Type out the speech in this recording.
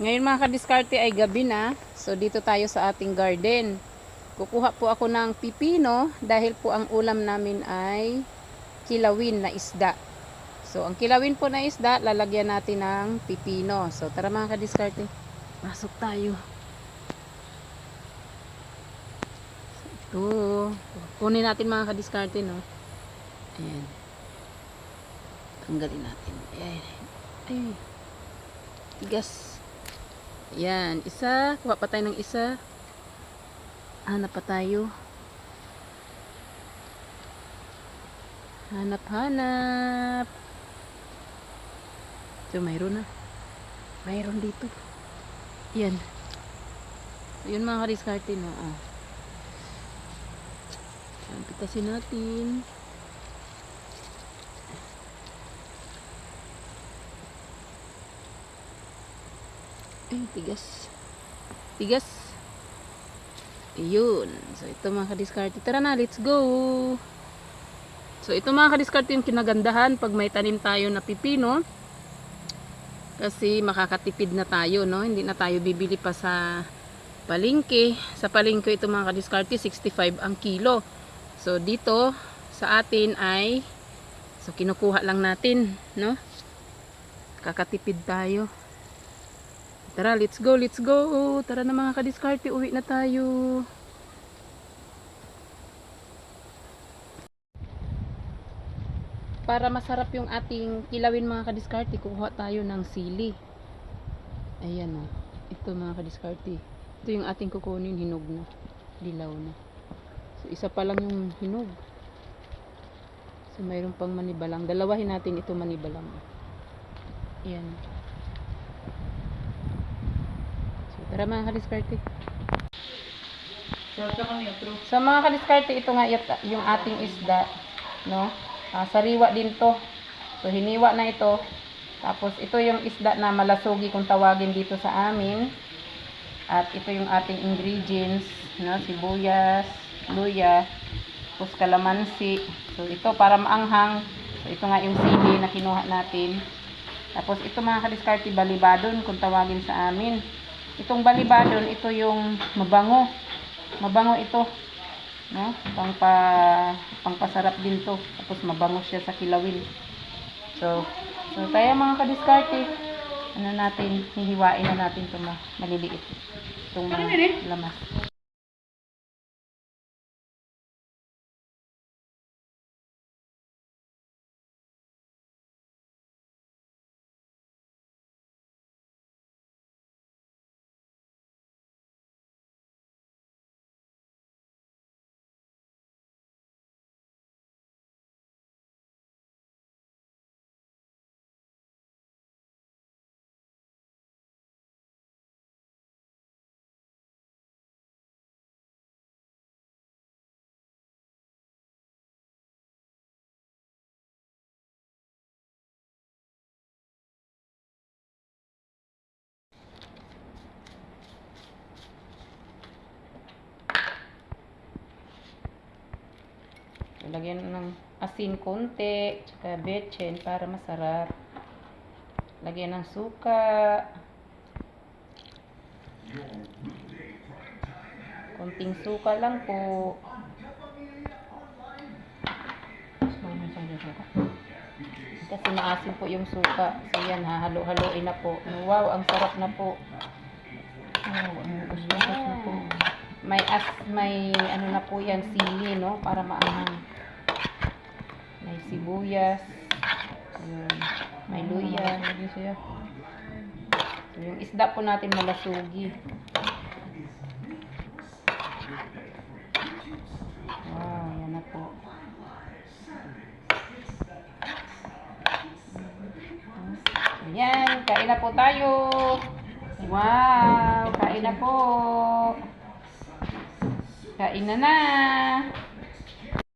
Ngayon mga kadiskarte ay gabi na. So dito tayo sa ating garden. Kukuha po ako ng pipino dahil po ang ulam namin ay kilawin na isda. So ang kilawin po na isda, lalagyan natin ng pipino. So tara mga kadiskarte. Pasok tayo. Ito. Kunin natin mga kadiskarte, no? Ayan. Tanggalin natin. Ayan. Ay. Tigas. Ayan. Isa. Kuha pa tayo ng isa. Hanap pa tayo. Hanap, hanap. So, mayroon na. Mayroon dito. Yan. Yun mga kadiskarte, no? Ah. Ayan, pitasin natin. Ay, tigas. Tigas. Ayun. So, ito mga kadiskarte. Tara na, let's go. So, ito mga kadiskarte yung kinagandahan pag may tanim tayo na pipino. Kasi makakatipid na tayo, no? Hindi na tayo bibili pa sa palengke. Sa palengke ito mga kadiskarte, 65 ang kilo. So, dito sa atin ay so kinukuha lang natin, no? Kakatipid tayo. Tara, let's go, let's go. Tara na mga kadiskarte, uwi na tayo. Para masarap yung ating kilawin mga kadiskarte, kukuha tayo ng sili. Ayan o. Ito mga kadiskarte. Ito yung ating kukunin, hinog na. Dilaw na. So, isa pa lang yung hinog. So, mayroon pang manibalang. Dalawahin natin ito manibalang. Ayan. So, tara mga kadiskarte. Sa mga kadiskarte, ito nga yung ating isda, no? Ah, sariwa din to. So, hiniwa na ito. Tapos, ito yung isda na malasugi kung tawagin dito sa amin. At ito yung ating ingredients, no? Sibuyas, luya, tapos kalamansi. So, ito para maanghang. So, ito nga yung sili na kinuha natin. Tapos, ito mga kadiskarte, balibadon kung tawagin sa amin. Itong balibadon, ito yung mabango. Mabango ito. No? Pangpa, pangpasarap din to. Tapos mabango siya sa kilawin. So, so tayo mga kadiskarte, ano natin, hihiwain na natin ito ma maliliit. Itong mga lamas. Lagyan ng asin konti, tsaka betchin para masarap. Lagyan ng suka. Konting suka lang po. Kasi maasim po yung suka. So yan, hahalo-haloin na po. Wow, ang sarap na po. Wow, ang gusto na po. May as, may ano na po yan, sili, no? Para maanghang. May sibuyas. Ayun. May luya. So, yung isda po natin malasugi. Wow, yan na po. Ayan, kain na po tayo. Wow, kain na po. Kain na na.